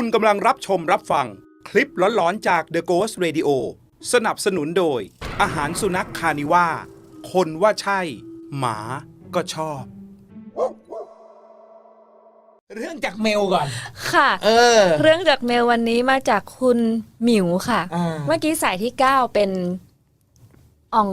คุณกำลังรับชมรับฟัง คลิปหลอนๆจาก The Ghost Radio สนับสนุนโดย อาหารสุนัขคานิว่า คนว่าใช่ หมาก็ชอบ เรื่องจากเมลก่อน ค่ะ เออ เรื่องจากเมลวันนี้มาจากคุณหมิวค่ะ อ่าเมื่อกี้สายที่ 9 เป็นอ่อง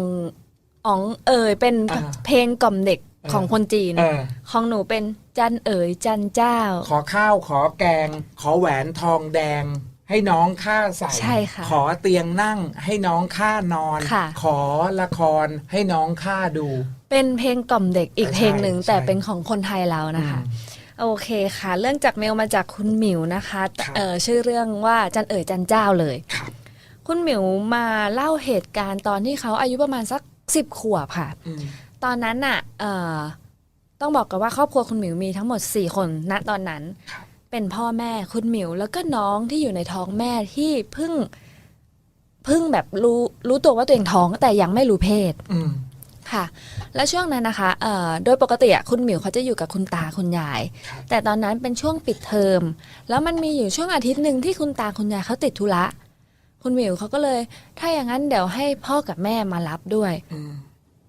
อ่องเอ๋ยเป็นอ่าเพลงกล่อมเด็กเออของคนจีน เออ ของหนูเป็น จันเอ๋ยจันเจ้า ขอข้าวขอแกง ขอแหวนทองแดง ให้น้องข้าใส่ใช่ค่ะขอเตียงนั่งให้น้องข้านอน ค่ะ ขอละครให้น้องข้าดู เป็นเพลงกล่อมเด็กอีกใช่เพลงหนึ่งใช่แต่เป็นของคนไทยเรานะคะอืมโอเคค่ะ เรื่องจากเมลมาจากคุณหมิวนะคะครับ เออชื่อเรื่องว่าจันเอ๋ยจันเจ้าเลย ครับคุณหมิวมาเล่าเหตุการณ์ตอนที่เขาอายุประมาณสักสิบขวบค่ะ อืมตอนนั้นน่ะเอ่อ ต้องบอกกันว่าครอบครัวคุณหมิวมีทั้งหมด 4 คนณตอนนั้นครับเป็นพ่อแม่คุณหมิว แล้วก็น้องที่อยู่ในท้องแม่ที่เพิ่งเพิ่งแบบรู้รู้ตัวว่าตัวเองท้องแต่ยังไม่รู้เพศอืมค่ะ และช่วงนั้นนะคะเอ่อโดยปกติอะคุณหมิวเขาจะอยู่กับคุณตาคุณยายครับแต่ตอนนั้นเป็นช่วงปิดเทอม แล้วมันมีอยู่ช่วงอาทิตย์หนึ่งที่คุณตาคุณยายเขาติดธุระ คุณหมิวเขาก็เลย ถ้าอย่างนั้นเดี๋ยวให้พ่อกับแม่มารับด้วยอืม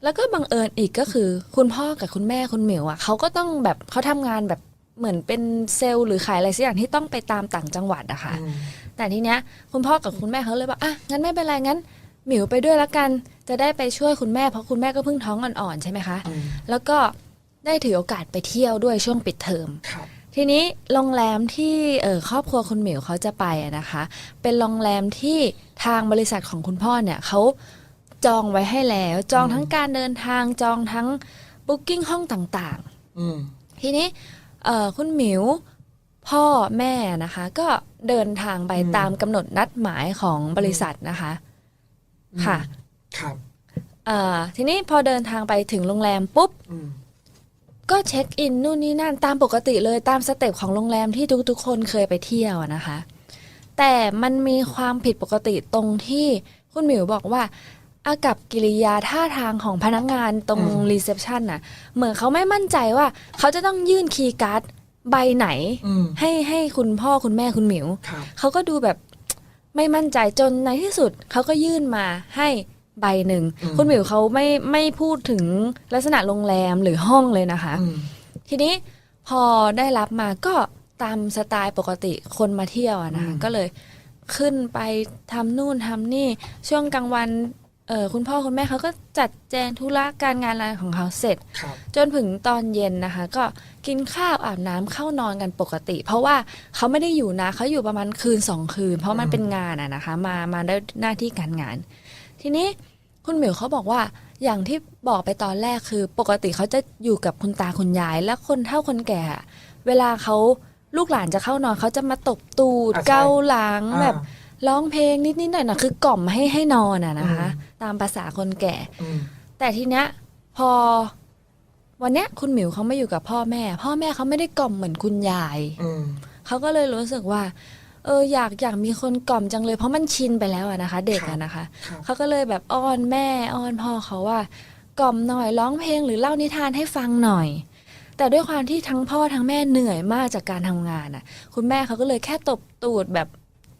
แล้วก็บังเอิญอีกก็คือ คุณพ่อกับคุณแม่คุณหมิวอะเขาก็ต้องแบบเขาทำงานแบบเหมือนเป็นเซลล์หรือขายอะไรสักอย่างที่ต้องไปตามต่างจังหวัดอะค่ะอืมแต่ทีเนี้ยคุณพ่อกับคุณแม่เขาเลยบอกอะงั้นไม่เป็นไรงั้นหมิวไปด้วยละกัน จะได้ไปช่วยคุณแม่เพราะคุณแม่ก็เพิ่งท้องอ่อนๆใช่ไหมคะอืมแล้วก็ได้ถือโอกาสไปเที่ยวด้วยช่วงปิดเทอมครับทีนี้โรงแรมที่เออครอบครัวคุณหมิวเขาจะไปอะนะคะ เป็นโรงแรมที่ทางบริษัทของคุณพ่อเนี่ยเขา จองไว้ให้แล้ว จองทั้งการเดินทางจองทั้งบุ๊กิ้งห้องต่างอืมๆ ทีนี้เอ่อคุณหมิวพ่อแม่นะคะ ก็เดินทางไปอืมตามกำหนดนัดหมายของบริษัทนะคะ ค่ะครับ เอ่อทีนี้พอเดินทางไปถึงโรงแรมปุ๊บ อืมก็เช็คอินนู่นนี่นั่นตามปกติเลยตามสเต็ปของโรงแรมที่ทุกๆ คนเคยไปเที่ยวอะนะคะ แต่มันมีความผิดปกติตรงที่คุณหมิวบอกว่า อากับกิริยาท่าทางของพนักงานตรงอืม รีเซพชันน่ะ เหมือนเขาไม่มั่นใจว่า เขาจะต้องยื่นคีย์การ์ดใบไหน อืมให้ให้คุณพ่อคุณแม่คุณหมิว ครับ เขาก็ดูแบบไม่มั่นใจจนในที่สุด เขาก็ยื่นมาให้ใบหนึ่ง อืม คุณหมิวเขาไม่ไม่พูดถึงลักษณะโรงแรมหรือห้องเลยนะคะ อืมทีนี้พอได้รับมาก็ตามสไตล์ปกติคนมาเที่ยวอะนะคะอืมก็เลยขึ้นไปทำนู่นทำนี่ช่วงกลางวัน เออคุณพ่อคุณแม่เขาก็จัดแจงธุระการงานอะไรของเขาเสร็จ ครับจนถึงตอนเย็นนะคะ ก็กินข้าวอาบน้ำเข้านอนกันปกติ เพราะว่าเขาไม่ได้อยู่นะเขาอยู่ประมาณคืนสองคืน เพราะมันอืมเป็นงานอะนะคะ มามาได้หน้าที่การงาน ทีนี้คุณหมิวเขาบอกว่าอย่างที่บอกไปตอนแรกคือ ปกติเขาจะอยู่กับคุณตาคุณยาย และคนเฒ่าคนแก่อะเวลาเขาลูกหลานจะเข้านอนเขาจะมาตบตูดอะใช่ เกาหลังอ่าแบบ ร้องเพลงนิดๆหน่อยๆคือกล่อมให้ให้นอนอะนะคะอืมตามภาษาคนแก่อืมแต่ทีเนี้ยพอวันเนี้ยคุณหมิวเขาไม่อยู่กับพ่อแม่ พ่อแม่เขาไม่ได้กล่อมเหมือนคุณยายอืมเขาก็เลยรู้สึกว่า เอออยากอยากมีคนกล่อมจังเลย เพราะมันชินไปแล้วอะนะคะ เด็กอะนะคะครับเขาก็เลยแบบอ้อนแม่อ้อนพ่อเขาว่ากล่อมหน่อยร้องเพลงหรือเล่านิทานให้ฟังหน่อย แต่ด้วยความที่ทั้งพ่อทั้งแม่เหนื่อยมากจากการทำงานอะคุณแม่เขาก็เลยแค่ตบตูดแบบ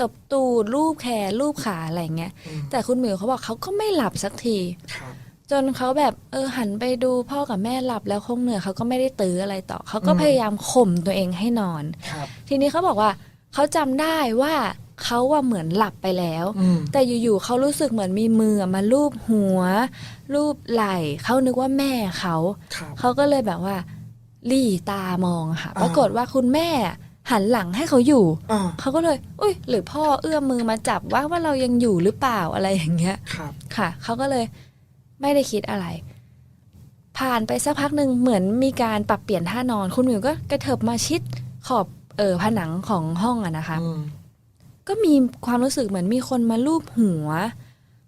ตบตูดรูปแขนรูปขาอะไรอย่างเงี้ยอืมแต่คุณหมิวเขาบอกเขาก็ไม่หลับสักทีครับจนเขาแบบเออหันไปดูพ่อกับแม่หลับแล้วคงเหนื่อยเขาก็ไม่ได้ตื้ออะไรต่อ เขาก็อืมพยายามข่มตัวเองให้นอนครับทีนี้เขาบอกว่าเขาจำได้ว่าเขาว่าเหมือนหลับไปแล้วอืมแต่อยู่ๆเขารู้สึกเหมือนมีมือมาลูบหัว ลูบไหล่เขานึกว่าแม่เขาครับเขาก็เลยแบบว่าหลี่ตามองค่ะอ่าปรากฏว่าคุณแม่ หันหลังให้เขาอยู่อ่าเขาก็เลย อุ้ย หรือพ่อเอื้อมมือมาจับว่าว่าเรายังอยู่หรือเปล่าอะไรอย่างเงี้ย ครับ ค่ะ เขาก็เลยไม่ได้คิดอะไร ผ่านไปสักพักหนึ่งเหมือนมีการปรับเปลี่ยนท่านอน คุณหมิวก็กระเถิบมาชิดขอบเออผนังของห้องอะนะคะ อืมก็มีความรู้สึกเหมือนมีคนมาลูบหัว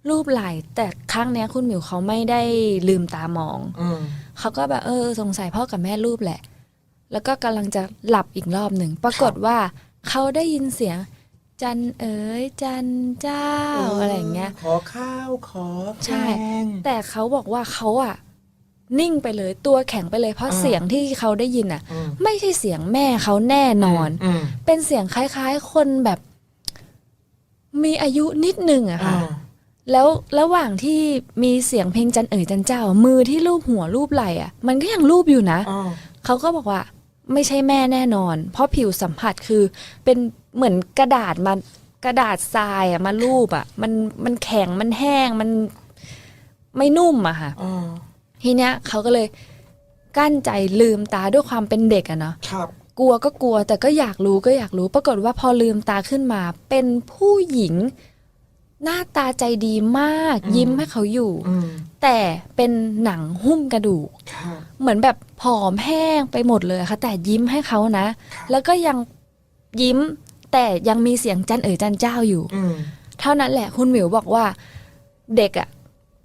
รูปไหล่แต่ครั้งเนี้ยคุณหมิวเขาไม่ได้ลืมตามอง อืมเขาก็แบบเออ สงสัยพ่อกับแม่รูปแหละ แล้วก็กำลังจะหลับอีกรอบหนึ่ง ปรากฏว่าเขาได้ยินเสียง จันเอ๋ยจันเจ้าอะไรอย่างเงี้ย ขอข้าวขอใช่แกงแต่เขาบอกว่าเขาอะนิ่งไปเลยตัวแข็งไปเลย เพราะอ่า เสียงที่เขาได้ยินอะ อืมไม่ใช่เสียงแม่เขาแน่นอนอืมเป็นเสียงคล้ายๆ คนแบบ มีอายุนิดหนึ่งอะอ่าค่ะ แล้วระหว่างที่มีเสียงเพลงจันเอ๋ยจันเจ้า มือที่ลูบหัวลูบไหล่อะมันก็ยังลูบอยู่นะ อ่าเขาก็บอกว่า ไม่ใช่แม่แน่นอน เพราะผิวสัมผัสคือเป็นเหมือนกระดาษมากระดาษทรายอะมาลูบอะมันมันแข็งมันแห้งมันไม่นุ่มอะค่ะอ่าทีเนี้ยเขาก็เลยกั้นใจลืมตาด้วยความเป็นเด็กอะเนาะครับ กลัวก็กลัวแต่ก็อยากรู้ก็อยากรู้ ปรากฏว่าพอลืมตาขึ้นมาเป็นผู้หญิง หน้าตาใจดีมากอืมยิ้มให้เขาอยู่อืมแต่เป็นหนังหุ้มกระดูกครับเหมือนแบบผอมแห้งไปหมดเลยค่ะ แต่ยิ้มให้เขานะ แล้วก็ยังยิ้ม แต่ยังมีเสียงจันเอ๋ยจันเจ้าอยู่อืมเท่านั้นแหละคุณหมิวบอกว่า เด็กอะ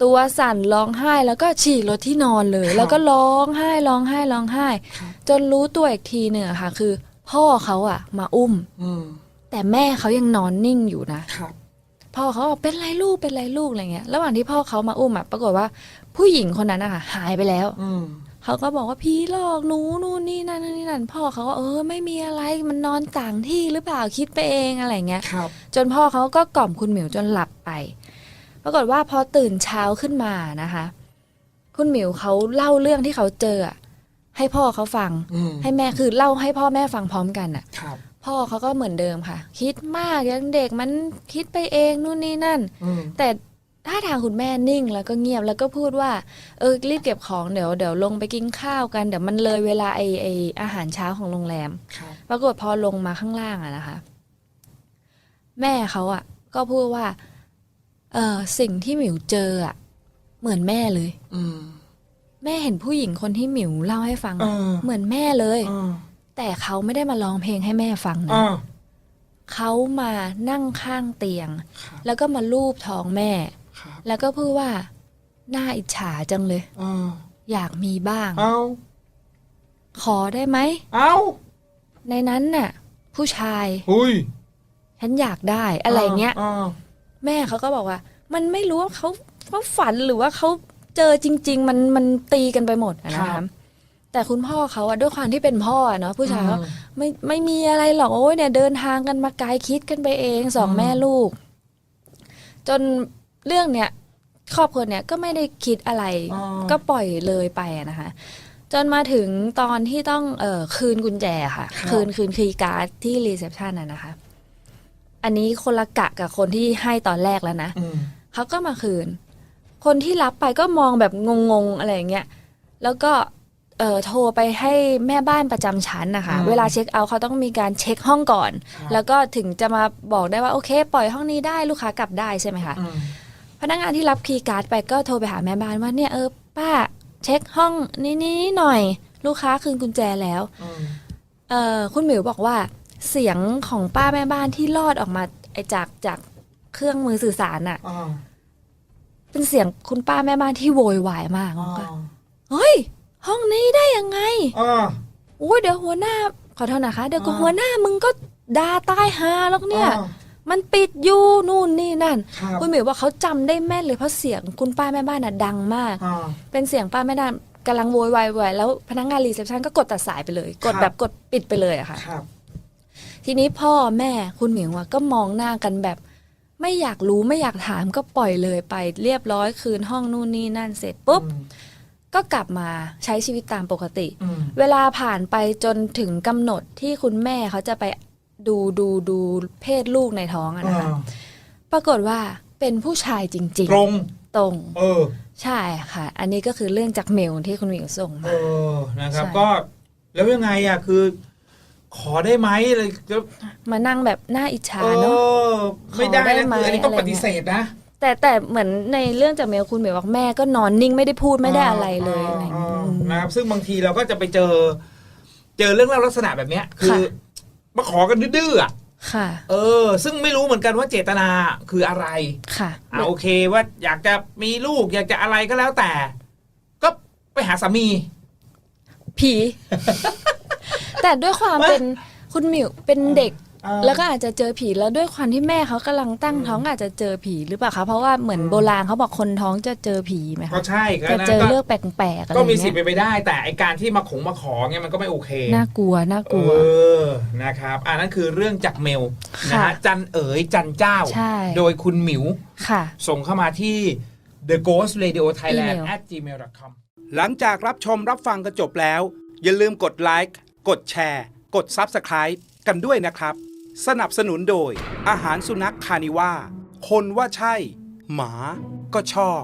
ตัวสั่นร้องไห้แล้วก็ฉี่รถที่นอนเลย แล้วก็ร้องไห้ร้องไห้ร้องไห้ จนรู้ตัวอีกทีหนึ่งอะค่ะ คือ พ่อเขาอะมาอุ้มอืมแต่แม่เขายังนอนนิ่งอยู่นะครับ พ่อเขาบอกเป็นไรลูกเป็นไรลูกอะไรเงี้ยระหว่างที่พ่อเขามาอุ้มอะปรากฏว่าผู้หญิงคนนั้นอะค่ะหายไปแล้วอืมเขาก็บอกว่าพี่หลอกหนูนู่นนี่นั่นนนนี่นั่นพ่อเขาก็เออไม่มีอะไรมันนอนต่างที่หรือเปล่าคิดไปเองอะไรเงี้ย ครับ จนพ่อเขาก็กล่อมคุณหมิวจนหลับไป ปรากฏว่าพอตื่นเช้าขึ้นมานะคะ คุณหมิวเขาเล่าเรื่องที่เขาเจออะให้พ่อเขาฟัง อืมให้แม่คือเล่าให้พ่อแม่ฟังพร้อมกันอะครับ พ่อเขาก็เหมือนเดิมค่ะ คิดมากยังเด็กมันคิดไปเองนู่นนี่นั่นอืมแต่ถ้าทางคุณแม่นิ่งแล้วก็เงียบแล้วก็พูดว่า เออรีบเก็บของเดี๋ยวเดี๋ยวลงไปกินข้าวกันเดี๋ยวมันเลยเวลาไอไออาหารเช้าของโรงแรมครับปรากฏพอลงมาข้างล่างอะนะคะ แม่เขาอะก็พูดว่า เออสิ่งที่หมิวเจออะเหมือนแม่เลย อืมแม่เห็นผู้หญิงคนที่หมิวเล่าให้ฟังเออะอเหมือนแม่เลยอ่า แต่เขาไม่ได้มาร้องเพลงให้แม่ฟังนะอ่าเขามานั่งข้างเตียงครับแล้วก็มาลูบท้องแม่ครับแล้วก็พูดว่า น่าอิจฉาจังเลยอ่าอยากมีบ้างเอาขอได้ไหม เอาในนั้นน่ะ ผู้ชายหุยฉันอยากได้อะไรเงี้ยอ่าแม่เขาก็บอกว่า มันไม่รู้ว่าเขาเขาฝันหรือว่าเขาเจอจริง ๆ มันมันตีกันไปหมดอะนะคะ แต่คุณพ่อเขาอะด้วยความที่เป็นพ่ออะเนาะผู้ชายเขาไม่ไม่มีอะไรหรอกโอ้ยเนี่ยเดินทางกันมาไกลคิดกันไปเองสองอืมแม่ลูก จนเรื่องเนี้ยครอบครัวเนี้ยก็ไม่ได้คิดอะไรอ่าก็ปล่อยเลยไปอะนะคะ จนมาถึงตอนที่ต้องเออคืนกุญแจค่ะครับคืนคืนคีย์การ์ดที่รีเซพชันอะนะคะ อันนี้คนละกะกับคนที่ให้ตอนแรกแล้วนะอืมเขาก็มาคืน คนที่รับไปก็มองแบบงงๆอะไรอย่างเงี้ยแล้วก็ เอ่อโทรไปให้แม่บ้านประจำชั้นนะคะ อืมเวลาเช็คเอาท์เขาต้องมีการเช็คห้องก่อน ครับ แล้วก็ถึงจะมาบอกได้ว่าโอเค ปล่อยห้องนี้ได้ลูกค้ากลับได้ใช่ไหมคะ อืม พนักงานที่รับคีย์การ์ดไปก็โทรไปหาแม่บ้านว่าเนี่ยเออป้าเช็คห้องนี้นี้หน่อย ลูกค้าคืนกุญแจแล้ว อืม เออคุณหมิวบอกว่าเสียงของป้าแม่บ้านที่ลอดออกมาไอจากจากเครื่องมือสื่อสารอะอ่าเป็นเสียงคุณป้าแม่บ้านที่โวยวายมากอ่าว่าเฮ้ย ห้องนี้ได้ยังไงอ่า โอ้ยเดี๋ยวหัวหน้า ขอโทษนะคะ เดี๋ยวก็อ่า หัวหน้ามึงก็ด่าตายหาแล้วเนี่ย อ่ามันปิดอยู่นู่นนี่นั่น ครับคุณหมิวว่าเขาจำได้แม่นเลยเพราะเสียงคุณป้าแม่บ้านน่ะดังมาก อ่า เป็นเสียงป้าแม่บ้านกำลังโวยวายโวยวายแล้วพนักงานรีเซพชันก็กดตัดสายไปเลย กดครับ แบบกดปิดไปเลยอะค่ะ ครับ ทีนี้พ่อแม่คุณหมิวอะก็มองหน้ากันแบบ ไม่อยากรู้ไม่อยากถามก็ปล่อยเลยไปเรียบร้อยคืนห้องนู่นนี่นั่นเสร็จปุ๊บ อืม ก็กลับมาใช้ชีวิตตามปกติอืมเวลาผ่านไปจนถึงกำหนดที่คุณแม่เขาจะไปดูดูดูเพศลูกในท้องอะนะคะอ่าปรากฏว่าเป็นผู้ชายจริงตรงตรง เออ ใช่ค่ะ อันนี้ก็คือเรื่องจากเมลที่คุณหมิวส่งเอมาอนะครับใช่ก็แล้วยังไงอะคือ ขอได้ไหมอะไรก็มานั่งแบบหน้าอิจฉาเอเนาะอไม่ได้ขอได้นะไหมคืออันนี้ต้องอะไรปเงี้ยฏิเสธนะ แต่แต่เหมือนในเรื่องจากเมลคุณหมิวบอกแม่ก็นอนนิ่งไม่ได้พูดไม่ได้อะไรเลยอ่าอะไรอย่างเงี้ยอ่าอืมนะครับซึ่งบางทีเราก็จะไปเจอ เจอเรื่องเล่าลักษณะแบบเนี้ย คือ ค่ะ มาขอกันดื้อๆอะค่ะ เออ ซึ่งไม่รู้เหมือนกันว่าเจตนาคืออะไร ค่ะ อ่าโอเคว่าอยากจะมีลูกอยากจะอะไรก็แล้วแต่ ก็ไปหาสามี ผี แต่ด้วยความว่าเป็นคุณหมิวเป็นเด็กเออ แล้วก็อาจจะเจอผีแล้วด้วยความที่แม่เขากำลังตั้งท้องอาจจะเจอผีหรือเปล่าคะเพราะว่าเหมือนอืมโบราณเขาบอกคนท้องจะเจอผีไหมก็คะใช่ก็จะนะเจอก็เรื่องแปลกๆอะไรก็อย่างมีสิทธิ์เงี้เป็นยไปได้ แต่ไอการที่มาขงมาขอเนี่ยมันก็ไม่โอเค น่ากลัวน่ากลัวเออนะครับ อ่านั่นคือเรื่องจากเมลนะค่ะฮะจันเอ๋ยจันเจ้า ใช่ โดยคุณหมิว ค่ะ ส่งเข้ามาที่ the ghost radio thailand อีเมล at gmail com หลังจากรับชมรับฟังกันจบแล้ว อย่าลืมกดไลค์ กดแชร์ กด Subscribe กันด้วยนะครับ สนับสนุนโดยอาหารสุนัขคานิว่า คนว่าใช่ หมาก็ชอบ